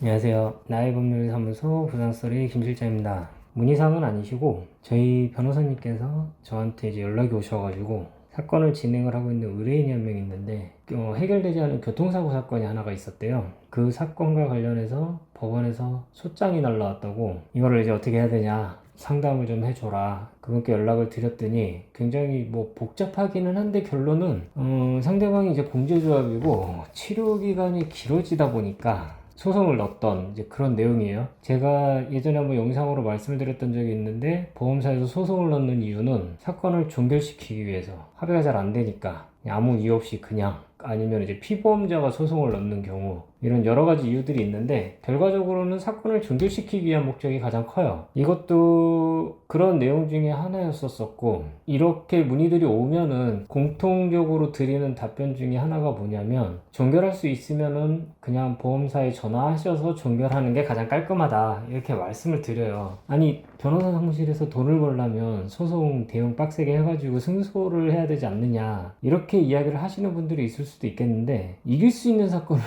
안녕하세요. 나이법률사무소 부산소리 김실장입니다. 문의사항은 아니시고 저희 변호사님께서 저한테 이제 연락이 오셔가지고 사건을 진행을 하고 있는 의뢰인이 한 명 있는데 어, 해결되지 않은 교통사고 사건이 하나가 있었대요. 그 사건과 관련해서 법원에서 소장이 날라왔다고 이거를 이제 어떻게 해야 되냐 상담을 좀 해줘라. 그분께 연락을 드렸더니 굉장히 뭐 복잡하기는 한데 결론은 어, 상대방이 이제 공제조합이고 치료 기간이 길어지다 보니까 소송을 넣었던 이제 그런 내용이에요. 제가 예전에 한번 영상으로 말씀을 드렸던 적이 있는데 보험사에서 소송을 넣는 이유는 사건을 종결시키기 위해서 합의가 잘 안 되니까 아무 이유 없이 그냥 아니면 이제 피보험자가 소송을 넣는 경우 이런 여러 가지 이유들이 있는데 결과적으로는 사건을 종결시키기 위한 목적이 가장 커요. 이것도 그런 내용 중에 하나였었었고 이렇게 문의들이 오면은 공통적으로 드리는 답변 중에 하나가 뭐냐면 종결할 수 있으면은 그냥 보험사에 전화하셔서 종결하는 게 가장 깔끔하다 이렇게 말씀을 드려요. 아니 변호사 사무실에서 돈을 벌려면 소송 대응 빡세게 해가지고 승소를 해야 되지 않느냐 이렇게 이야기를 하시는 분들이 있을 수도 있겠는데 이길 수 있는 사건을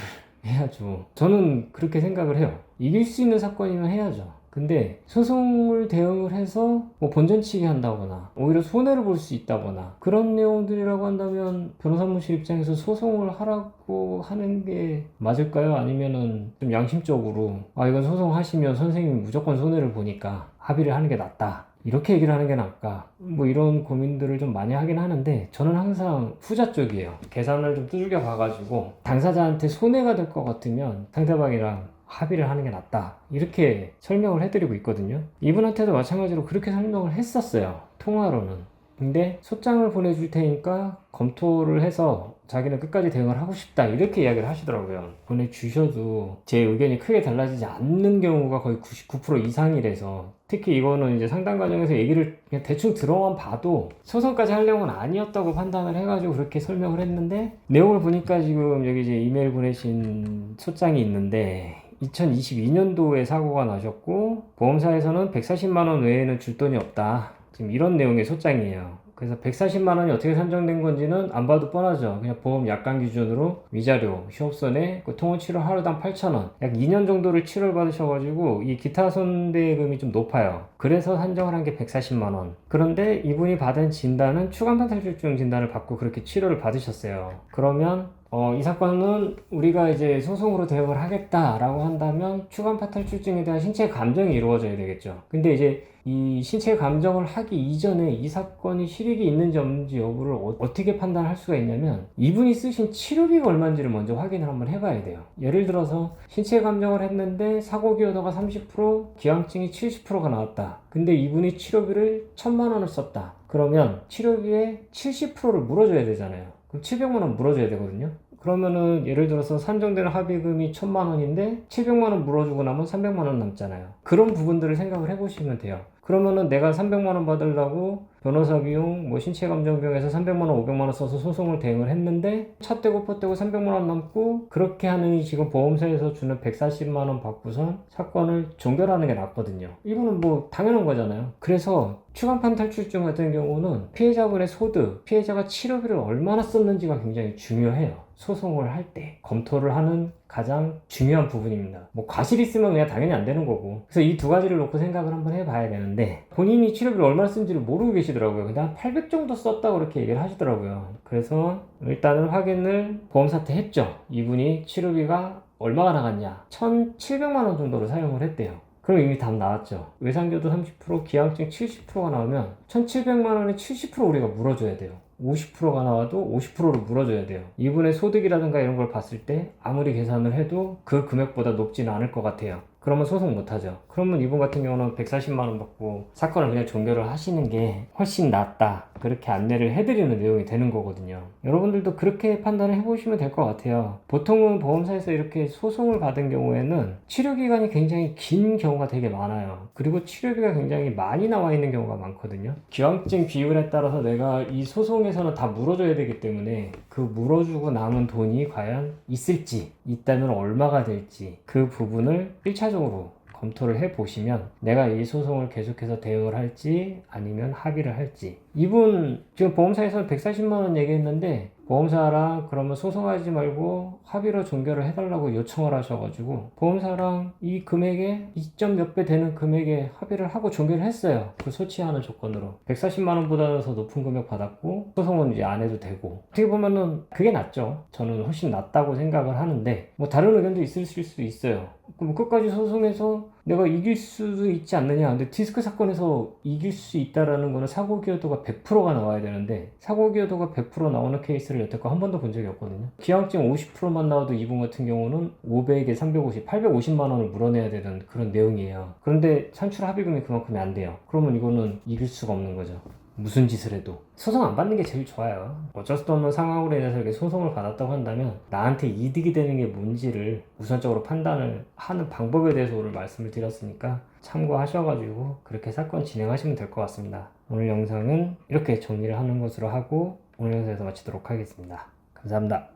해야죠. 저는 그렇게 생각을 해요. 이길 수 있는 사건이면 해야죠. 근데 소송을 대응을 해서 뭐 본전치기 한다거나 오히려 손해를 볼 수 있다거나 그런 내용들이라고 한다면 변호사무실 입장에서 소송을 하라고 하는 게 맞을까요? 아니면은 좀 양심적으로 아 이건 소송하시면 선생님이 무조건 손해를 보니까 합의를 하는 게 낫다. 이렇게 얘기를 하는 게 나을까? 뭐 이런 고민들을 좀 많이 하긴 하는데 저는 항상 후자 쪽이에요. 계산을 좀 두들겨 봐가지고 당사자한테 손해가 될 것 같으면 상대방이랑 합의를 하는 게 낫다. 이렇게 설명을 해드리고 있거든요. 이분한테도 마찬가지로 그렇게 설명을 했었어요. 통화로는. 근데 소장을 보내줄 테니까 검토를 해서 자기는 끝까지 대응을 하고 싶다 이렇게 이야기를 하시더라고요 보내주셔도 제 의견이 크게 달라지지 않는 경우가 거의 99% 이상이라서 특히 이거는 이제 상담 과정에서 얘기를 그냥 대충 들어만 봐도 소송까지 할 내용은 아니었다고 판단을 해가지고 그렇게 설명을 했는데 내용을 보니까 지금 여기 이제 이메일 보내신 소장이 있는데 2022년도에 사고가 나셨고 보험사에서는 140만 원 외에는 줄 돈이 없다. 지금 이런 내용의 소장이에요. 그래서 140만 원이 어떻게 산정된 건지는 안 봐도 뻔하죠. 그냥 보험 약관 기준으로 위자료, 휴업선에 그 통원 치료 하루당 8,000원. 약 2년 정도를 치료를 받으셔가지고 이 기타 손대금이 좀 높아요. 그래서 산정을 한 게 140만 원. 그런데 이분이 받은 진단은 추간판 탈출증 진단을 받고 그렇게 치료를 받으셨어요. 그러면 어, 이 사건은 우리가 이제 소송으로 대응을 하겠다라고 한다면 추간판 탈출증에 대한 신체 감정이 이루어져야 되겠죠. 근데 이제 이 신체 감정을 하기 이전에 이 사건이 실익이 있는지 없는지 여부를 어, 떻게 판단할 수가 있냐면 이분이 쓰신 치료비가 얼마인지를 먼저 확인을 한번 해봐야 돼요. 예를 들어서 신체 감정을 했는데 사고 기여도가 30% 기왕증이 70%가 나왔다. 근데 이분이 치료비를 1000만 원을 썼다. 그러면 치료비의 70%를 물어줘야 되잖아요. 그럼 700만 원 물어줘야 되거든요. 그러면은 예를 들어서 산정되는 합의금이 1000만 원인데 700만 원 물어주고 나면 300만 원 남잖아요. 그런 부분들을 생각을 해보시면 돼요. 그러면은 내가 300만 원 받으려고 변호사 비용, 뭐 신체 감정 비용에서 300만 원, 500만 원 써서 소송을 대응을 했는데 차 떼고 포 떼고 300만 원 남고 그렇게 하느니 지금 보험사에서 주는 140만 원 받고선 사건을 종결하는 게 낫거든요. 이거는 뭐 당연한 거잖아요. 그래서 추간판 탈출증 같은 경우는 피해자분의 소득, 피해자가 치료비를 얼마나 썼는지가 굉장히 중요해요. 소송을 할 때 검토를 하는 가장 중요한 부분입니다. 뭐 과실 있으면 그냥 당연히 안 되는 거고. 그래서 이 두 가지를 놓고 생각을 한번 해봐야 되는데 본인이 치료비를 얼마나 쓴지를 모르고 계시더라고요. 그냥 800 정도 썼다고 이렇게 얘기를 하시더라고요. 그래서 일단은 확인을 보험사한테 했죠. 이분이 치료비가 얼마가 나갔냐? 1,700만 원 정도를 사용을 했대요. 그럼 이미 답 나왔죠. 외상교도 30%, 기왕증 70%가 나오면 1,700만 원에 70% 우리가 물어줘야 돼요. 50%가 나와도 50%를 물어줘야 돼요. 이분의 소득이라든가 이런 걸 봤을 때 아무리 계산을 해도 그 금액보다 높지는 않을 것 같아요. 그러면 소송 못하죠. 그러면 이분 같은 경우는 140만 원 받고 사건을 그냥 종결을 하시는 게 훨씬 낫다. 그렇게 안내를 해드리는 내용이 되는 거거든요. 여러분들도 그렇게 판단을 해보시면 될 것 같아요. 보통은 보험사에서 이렇게 소송을 받은 경우에는 치료 기간이 굉장히 긴 경우가 되게 많아요. 그리고 치료비가 굉장히 많이 나와 있는 경우가 많거든요. 기왕증 비율에 따라서 내가 이 소송에 서는 다 물어줘야 되기 때문에 그 물어주고 남은 돈이 과연 있을지, 있다면 얼마가 될지 그 부분을 1차적으로 검토를 해 보시면 내가 이 소송을 계속해서 대응을 할지 아니면 합의를 할지 이분 지금 보험사에서 140만 원 얘기했는데 보험사랑 그러면 소송하지 말고 합의로 종결을 해달라고 요청을 하셔가지고 보험사랑 이 금액에 2점 몇 배 되는 금액에 합의를 하고 종결을 했어요. 그 소치하는 조건으로 140만 원보다 더 높은 금액 받았고 소송은 이제 안 해도 되고 어떻게 보면은 그게 낫죠. 저는 훨씬 낫다고 생각을 하는데 뭐 다른 의견도 있을 수도 있어요. 그럼 끝까지 소송해서 내가 이길 수도 있지 않느냐. 근데 디스크 사건에서 이길 수 있다라는 거는 사고 기여도가 100%가 나와야 되는데 사고 기여도가 100% 나오는 케이스를 여태껏 한 번도 본 적이 없거든요. 기왕증 50%만 나와도 이분 같은 경우는 500에 350, 850만 원을 물어내야 되는 그런 내용이에요. 그런데 산출 합의금이 그만큼이 안 돼요. 그러면 이거는 이길 수가 없는 거죠. 무슨 짓을 해도 소송 안 받는 게 제일 좋아요. 어쩔 수 없는 상황으로 인해서 이렇게 소송을 받았다고 한다면 나한테 이득이 되는 게 뭔지를 우선적으로 판단을 하는 방법에 대해서 오늘 말씀을 드렸으니까 참고하셔가지고 그렇게 사건 진행하시면 될 것 같습니다. 오늘 영상은 이렇게 정리를 하는 것으로 하고 오늘 영상에서 마치도록 하겠습니다. 감사합니다.